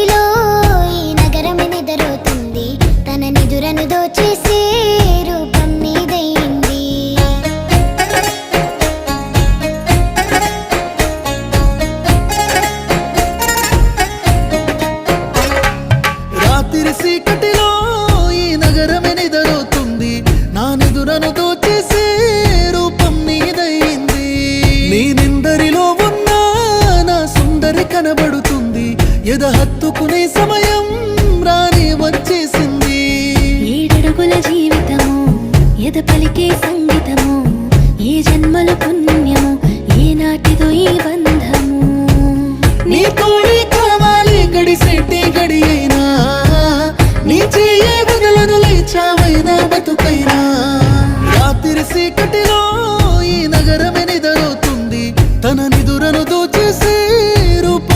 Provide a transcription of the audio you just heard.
చీకటిలో ఈ నగరం నిదరవుతుంది తన నిధురను దోచేసి రూపం నీదయింది రాత్రి చీకటిలో ఈ నగరం నిదరవుతుంది నా నిధురను దోచేసి రూపం నీదయింది నీ నిందరిలో ఉన్న నా సుందరి కనబడుతుంది ఎద హత్తుకునే సమయం రాని వచ్చేసింది. ఏడడుగుల జీవితము ఎద పలికే సంగీతము ఏ జన్మల పుణ్యము ఏ నాటిదో ఈ బంధము. నీ తోడే కావాలి గడిసెట్టి గడి అయినా నీ చెయ్యే వదలను లేచావైనా బతుకైనా. రాత్రి సీకటిలో